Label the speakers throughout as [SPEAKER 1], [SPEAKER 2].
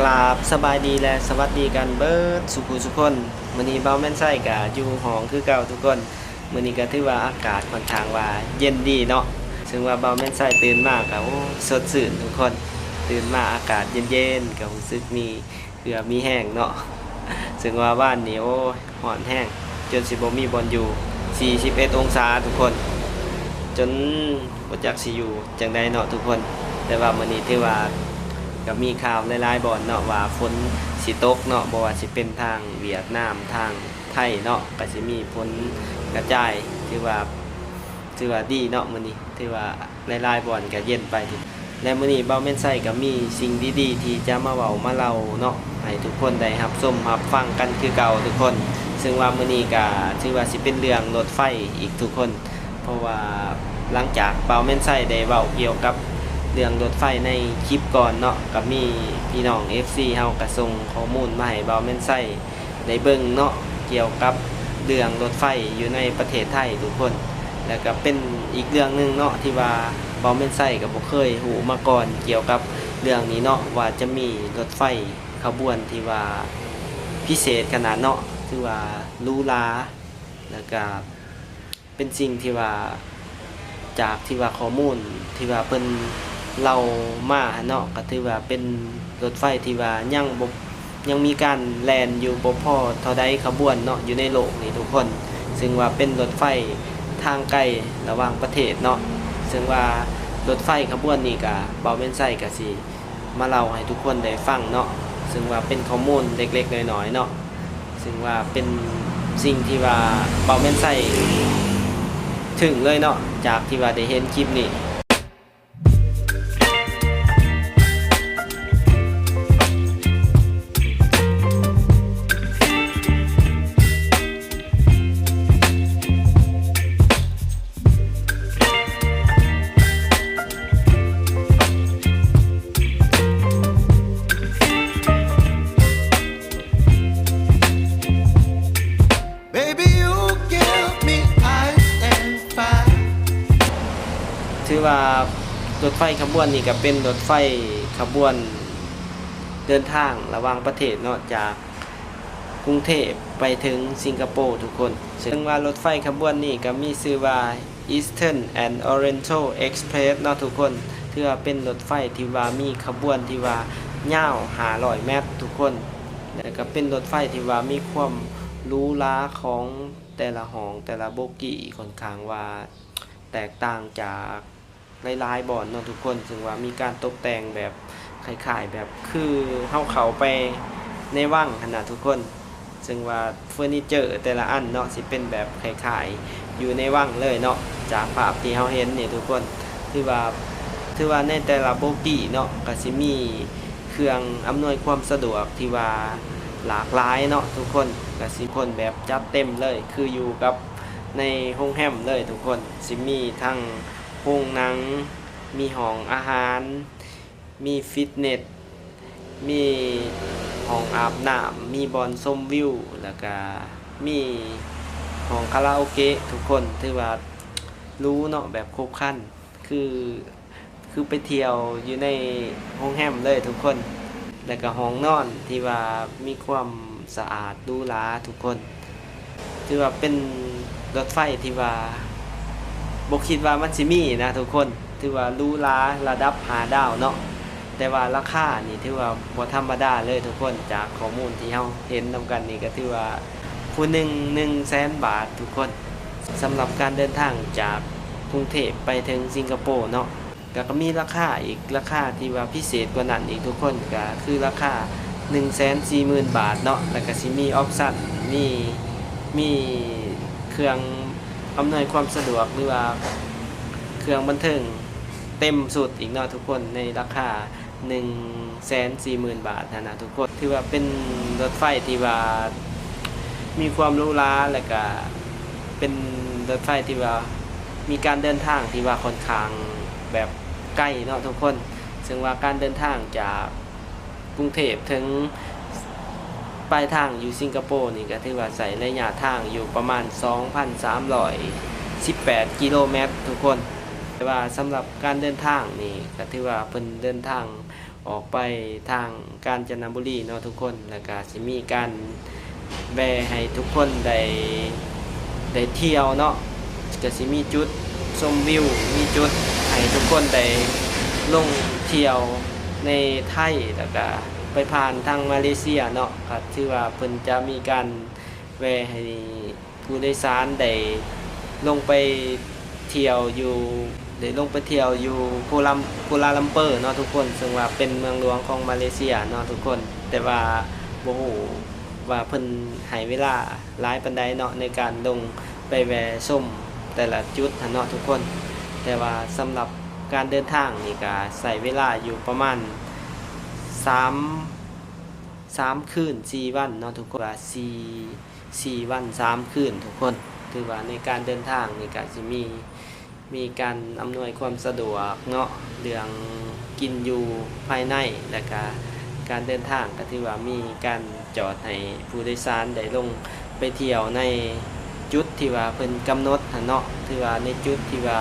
[SPEAKER 1] กราบสบายดีและสวัสดีกันเบิร์ดสุขุสุคนมือนี้เบาแม่นไส้กะอยู่ห้องคือเก่าทุกคนมือนี้ก็ถือว่าอากาศค่อนข้างว่าเย็นดีเนาะซึ่งว่าเบาแม่นไส้ตื่นมากก็โอ้สดชื่นทุกคนตื่นมาอากาศเย็นๆก็รู้สึกมีเกือมีแห้งเนาะซึ่งว่าบ้านนี้โอ้ยร้อนแห้งจนสิบมีบอลอยู่ 41 องศาทุกคน จนบ่จักสิอยู่จังไดเนาะทุกคน แต่ว่ามื้อนี้ถือว่า ก็มีข่าวหลายๆบ่อนเนาะว่าฝนสิตกเนาะบ่ว่าสิเป็นทางเวียดนามทางไทยเนาะก็สิมีฝนกระจายถือว่าถือว่าดีเนาะมื้อนี้ถือว่าหลายๆบ่อนก็เย็นไปและมื้อนี้เบาแม่นไส้ก็มีสิ่งดีๆ ที่จะมาเว้ามาเล่าเนาะให้ทุกคนได้รับชมรับฟังกันคือเก่าทุกคน ซึ่งว่ามื้อนี้ก็ถือว่าสิเป็นเรื่องรถไฟอีกทุกคน เพราะว่าหลังจากเบาแม่นไส้ได้เว้าเกี่ยวกับ เรื่องรถไฟในคลิปก่อนเนาะก็มีพี่น้อง FC เฮากระส่งข้อมูลมาให้เบาแม่นไส้ได้เบิ่งเนาะเกี่ยวกับเรื่องรถไฟอยู่ในประเทศไทยทุกคน แล้วก็เป็นอีกเรื่องหนึงเนาะที่ว่าเบาแม่นไส้ก็บ่เคยหูมาก่อนเกี่ยวกับเรื่องนี้เนาะว่าจะมีรถไฟขบวนที่ว่าพิเศษขนาดเนาะที่ว่าหรูหราแล้วก็เป็นสิ่งที่ว่าจากที่ว่าข้อมูลที่ว่าเพิ่น เล่ามาเนาะก็ถือว่าเป็นรถไฟที่ว่ายังบยังมีการแลนอยู่บ่พอเท่าใดขบวนเนาะอยู่ในโลกนี่ทุกคน ซึ่งว่าเป็นรถไฟทางไกลระหว่างประเทศเนาะซึ่งว่ารถไฟขบวนนี้ก็เบาแม่นไส้ก็สิมาเล่าให้ทุกคนได้ฟังเนาะซึ่งว่าเป็นข้อมูลเล็กๆน้อยๆเนาะซึ่งว่าเป็นสิ่งที่ว่าเบาแม่นไส้ถึงเลยเนาะจากที่ว่าได้เห็นคลิปนี้ ไฟขบวนนี้ก็เป็นรถไฟขบวนเดินทางระหว่างประเทศเนาะจากกรุงเทพไปถึงสิงคโปร์ทุกคน ซึ่งว่ารถไฟขบวนนี้ก็มีชื่อว่า Eastern and Oriental Express เนาะทุกคนถือว่าเป็นรถไฟที่ว่ามีขบวนที่ว่ายาว500เมตรทุกคนแล้วก็เป็นรถไฟที่ว่ามีความรูหราของแต่ละห้องแต่ละโบกี้ค่อนข้างว่าแตกต่างจาก หลายๆบ่อนเนาะทุกคนซึ่งว่ามีการตกแต่งแบบคล้ายๆแบบคือเฮาเขาไปในวังขนาดทุกคน ซึ่งว่าเฟอร์นิเจอร์แต่ละอันเนาะสิเป็นแบบคล้ายๆอยู่ในวังเลยเนาะจากภาพที่เฮาเห็นนี่ทุกคนคือว่าถือว่าในแต่ละโบกี้เนาะก็สิมีเครื่องอำนวยความสะดวกที่ว่าหลากหลายเนาะทุกคนก็สิคนแบบจัดเต็มเลย คืออยู่กับในโรงแรมเลยทุกคนสิมีทั้ง โรงหนัง มีห้องอาหาร มีฟิตเนส มีห้องอาบน้ำมีบอลชมวิว แล้วก็มีห้องคาราโอเกะทุกคนถือว่ารู้เนาะแบบครบครันคือคือไปเที่ยวอยู่ในโรงแรมเลยทุกคน แล้วก็ห้องนอนที่ว่ามีความสะอาดดูหราทุกคน ถือว่าเป็นรถไฟที่ว่า บคิดว่ามันสิมีนะทุกคนถือว่ารูหราระดับหาดาวเนาะแต่ว่าราคานี่ถือว่าบ่ธรรมดาเลยทุกคนจากข้อมูลที่เฮาเห็นนำกันนี่ก็ถือว่าผู้หนึ่งหนึ่งแสนบาททุกคนสำหรับการเดินทางจากกรุงเทพไปถึงสิงคโปร์เนาะก็ก็มีราคาอีกราคาที่ว่าพิเศษกว่านั้นอีกทุกคนก็คือราคา140,000 บาทเนาะแล้วก็สิมีออปชั่นมีมีเครื่อง อำนวยความสะดวกหรือว่าเครื่องบันเทิงเต็มสุดอีกเนาะทุกคนในราคา140,000บาทนะนะทุกคนถือว่าเป็นรถไฟที่ว่ามีความหรูหราแล้วก็เป็นรถไฟที่ว่ามีการเดินทางที่ว่าค่อนข้างแบบใกล้เนาะทุกคน ซึ่งว่าการเดินทางจากกรุงเทพถึง ปลายทางอยู่สิงคโปร์นี่ก็ถือว่าใส่ระยะทางอยู่ประมาณ 2,318 กิโลเมตรทุกคน แต่ว่าสำหรับการเดินทางนี่ก็ถือว่าเป็นเดินทางออกไปทางกาญจนบุรีเนาะทุกคนแล้วก็สิมีการแวะให้ทุกคนได้ได้เที่ยวเนาะก็สิมีจุดชมวิวมีจุดให้ทุกคนได้ลงเที่ยวในไทยแล้วก็ ไปผ่านทางมาเลเซียเนาะก็ถือว่าเพิ่นจะมีการแวะให้ผู้โดยสารได้ลงไปเที่ยวอยู่ได้ลงไปเที่ยวอยู่กัวลัมกัวลาลัมเปอร์เนาะทุกคนซึ่งว่าเป็นเมืองหลวงของมาเลเซียเนาะทุกคน แต่ว่าบ่ฮู้ว่าเพิ่นให้เวลาหลายปานใดเนาะในการลงไปแวะชมแต่ละจุดเนาะทุกคน แต่ว่าสำหรับการเดินทางนี่ก็ใส่เวลาอยู่ประมาณ 3 3คืน4วันเนาะทุกคนว่า4 4วัน3คืนทุกคนถือว่าในการเดินทางนี่ก็สิมีมีการอำนวยความสะดวกเนาะเรื่องกินอยู่ภายในและก็การเดินทางก็ถือว่ามีการจอดให้ผู้โดยสารได้ลงไปเที่ยวในจุดที่ว่าเพิ่นกำหนดเนาะถือว่าในจุดที่ว่า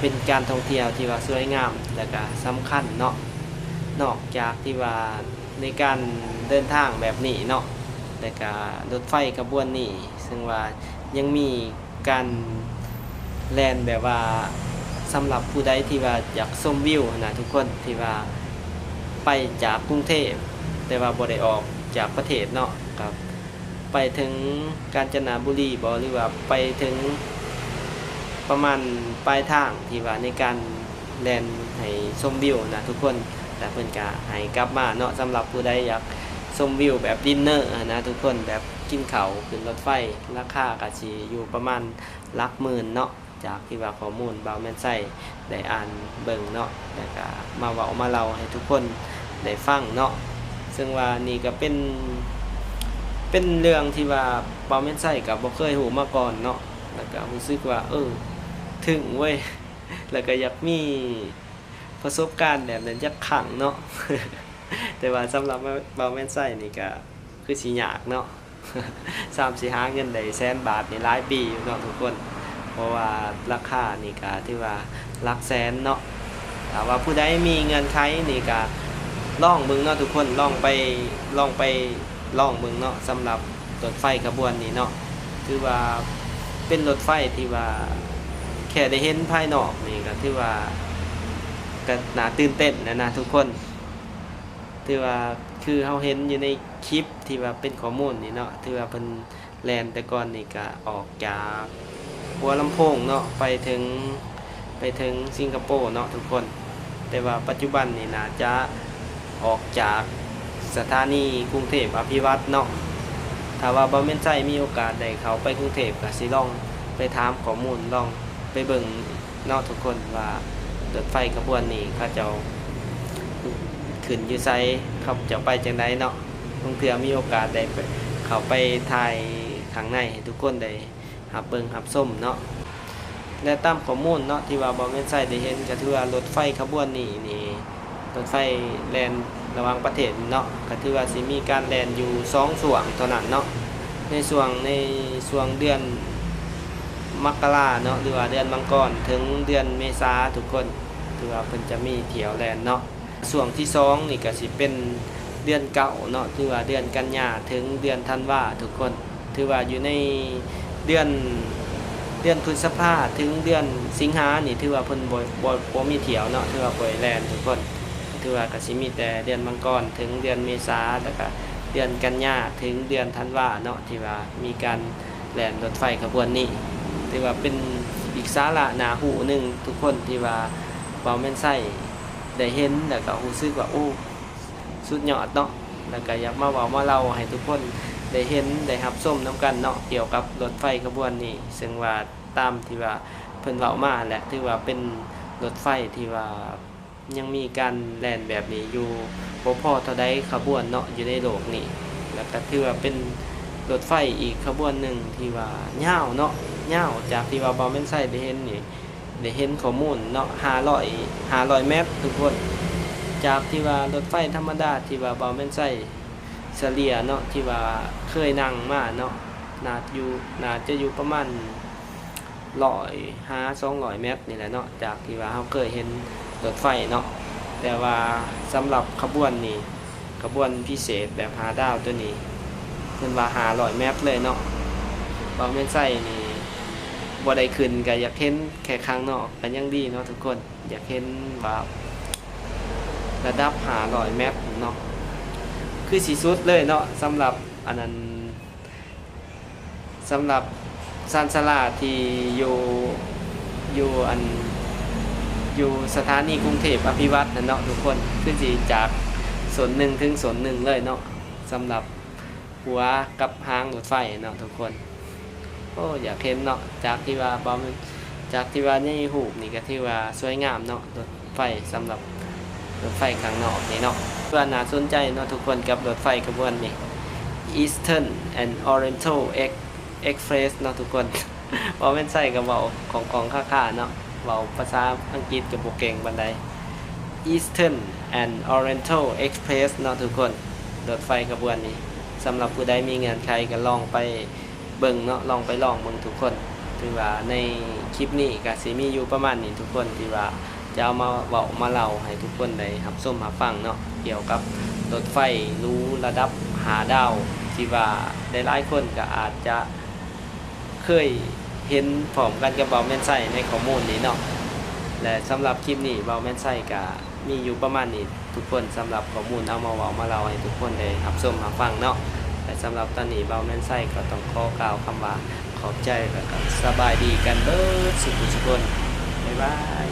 [SPEAKER 1] เป็นการท่องเที่ยวที่ว่าสวยงามและก็สำคัญเนาะ นอกจากที่ว่าในการเดินทางแบบนี้เนาะและก็รถไฟขบวนนี้ ซึ่งว่ายังมีการแลนแบบว่าสำหรับผู้ใดที่ว่าอยากชมวิวนะทุกคนที่ว่าไปจากกรุงเทพแต่ว่าบ่ได้ออกจากประเทศเนาะครับ ไปถึงกาญจนบุรีบ่หรือว่าไปถึงประมาณปลายทางที่ว่าในการแลนให้ชมวิวนะทุกคน แต่เพิ่นก็ให้กลับมาเนาะสำหรับผู้ใดอยากชมวิวแบบดินเนอร์นะทุกคนแบบกินเขาขึ้นรถไฟราคาก็สิอยู่ประมาณลักหมื่นเนาะจากที่ว่าข้อมูลเบาแม่นไส้ได้อ่านเบิ่งเนาะแล้วก็มาเว้ามาเล่าให้ทุกคนได้ฟังเนาะซึ่งว่านี่ก็เป็น เป็นเรื่องที่ว่าเบาแม่นไส้กับบ่เคยหูมาก่อนเนาะแล้วก็รู้สึกว่า เออถึงเว้ยแล้วก็อยากมี ประสบการณ์แบบนั้นจักขังเนาะแต่ว่าสำหรับเบาแม่นไส้นี่ก็คือสิยากเนาะสามสิหาเงินได้แสนบาทนี่หลายปีอยู่เนาะทุกคน เพราะว่าราคานี่ก็ที่ว่าหลักแสนเนาะถ้าว่าผู้ใดมีเงินไขนี่ก็ล่องมึงเนาะทุกคนล่องไปล่องไปล่องมึงเนาะสำหรับรถไฟขบวนนี้เนาะคือว่าเป็นรถไฟที่ว่าแค่ได้เห็นภายนอกนี่ก็ถือว่า ก็น่าตื่นเต้นนะนะทุกคนถือว่าคือเราเห็นอยู่ในคลิปที่ว่าเป็นข้อมูลนี่เนาะถือว่าเป็นแลนแต่ก่อนนี่ก็ออกจากหัวลำโพงเนาะไปถึงไปถึงสิงคโปร์เนาะทุกคน แต่ว่าปัจจุบันนี่นะจะออกจากสถานีกรุงเทพอภิวัตเนาะถ้าว่าบ่แม่นใจมีโอกาสได้เขาไปกรุงเทพก็สิลองไปถามข้อมูลลองไปเบิ่งเนอกทุกคนว่า รถไฟขบวนนี้เขาจะขึ้นอยู่ไซเขาจะไปจังไดเนาะบางเทื่อมีโอกาสได้เขาไปถ่ายข้างในให้ทุกคนได้หับเบิงหับส้มเนาะและตามข้อมูลเนาะที่ว่าบอแม่นไซได้เห็นก็ถือว่ารถไฟขบวนนี้นี่รถไฟแลนระหว่างประเทศเนาะก็ถือว่าสิมีการแลนอยู่สองส่วงเท่านั้นเนาะในส่วงในส่วงเดือนมกราเนาะหรือว่าเดือนมังกรถึงเดือนเมษาทุกคน ถือว่าเพิ่นจะมีเที่ยวแลนเนาะส่วงที่สองนี่ก็สิเป็นเดือนเก่าเนาะถือว่าเดือนกันยาถึงเดือนธันวาทุกคนถือว่าอยู่ในเดือนเดือนพฤษภาถึงเดือนสิงหานี่ถือว่าเพิ่นบ่บ่บ่มีเที่ยวเนาะถือว่าบ่ได้แลนทุกคนถือว่าก็สิมีแต่เดือนมังกรถึงเดือนเมษาแล้วก็เดือนกันยาถึงเดือนธันวาเนาะที่ว่ามีการแล่นรถไฟขบวนนี้ถือว่าเป็นอีกสาระนาหูหนึ่งทุกคนที่ว่า เบาแม่นไส้ได้เห็นแล้วก็รู้สึกว่าโอ้สุดยอดเนาะแล้วก็อยากมาเว้ามาเล่าให้ทุกคนได้เห็นได้รับชมน้กันเนาะเกี่ยวกับรถไฟขบวนนี้ ซึ่งว่าตามที่ว่าเพิ่นเว้ามาแหละถือว่าเป็นรถไฟที่ว่ายังมีการแล่นแบบนี้อยู่บ่พอเท่าใดขบวนเนาะอยู่ในโลกนี้แล้วก็ถือว่าเป็นรถไฟอีกขบวนหนึ่งที่ว่าเง่าวเนาะเง่าวจากที่ว่าบอมเมนไซได้เห็นนี่ ได้เห็นข้อมูลเนาะห้าร้อยห้าร้อยเมตรทุกคน จากที่ว่ารถไฟธรรมดาที่ว่าบอมเมนไซเฉลี่ยเนาะที่ว่าเคยนั่งมาเนาะนาอยู่นาจะอยู่ประมาณร้อยห้าสองร้อยเมตรนี่แหละเนาะจากที่ว่าเขาเคยเห็นรถไฟเนาะแต่ว่าสำหรับขบวนนี้ขบวนพิเศษแบบหาดาวตัวนี้เพิ่นว่าหาร้อยแมปเลยเนาะบางแม่นไส้นี่ บ่ได้ขึ้นก็อยากเห็นแค่ข้างนอกก็นยังดีเนาะทุกคนอยากเห็นว่าระดับหารอยแมปเนาะคือสีสุดเลยเนาะสำหรับอันนั้นสำหรับซานซาลาที่อยู่อยู่อันอยู่สถานีกรุงเทพอภิวัตน์นะเนาะทุกคนคือสิจากสนหนึ่งถึงสนหนึ่งเลยเนาะสำหรับหัวกับหางรถไฟเนาะทุกคน โอ้อยากเห็นเนาะจากที่ว่าบอมจากที่ว่าในหูปนี่ก็ที่ว่าสวยงามเนาะรถไฟสำหรับรถไฟข้างนอกนี่เนาะเพื่อน่าสนใจเนาะทุกคนกับรถไฟขบวนนี้ Eastern and Oriental Ex- Express เนาะทุกคนบอมเป็นใส่กับเบาของของค่าๆเนาะเว้าภาษาอังกฤษกับโบเก่งบันได Eastern and Oriental Express เนาะทุกคนรถไฟขบวนนี้สำหรับผู้ใดมีเงินใครก็ลองไป เบิ่งเนาะลองไปลองเบิ่งทุกคนถือว่าในคลิปนี้ก็สิมีอยู่ประมาณนี้ทุกคนที่ว่าจะเอามาเว้ามาเล่าให้ทุกคนได้รับชมรับฟังเนาะเกี่ยวกับรถไฟรู้ระดับหาดาวที่ว่าได้หลายคนก็อาจจะเคยเห็นพร้อมกันกับเบาแมนไส้ในข้อมูลนี้เนาะและสำหรับคลิปนี้เบาแมนไส้ก็มีอยู่ประมาณนี้ทุกคนสำหรับข้อมูลเอามาเว้ามาเล่าให้ทุกคนได้รับชมรับฟังเนาะ สำหรับตอนนี้เบาแม่นไส้ก็ต้องขอกล่าวคำว่าขอบใจและก็สบายดีกันเบิดสุขทุกคนบ๊ายบาย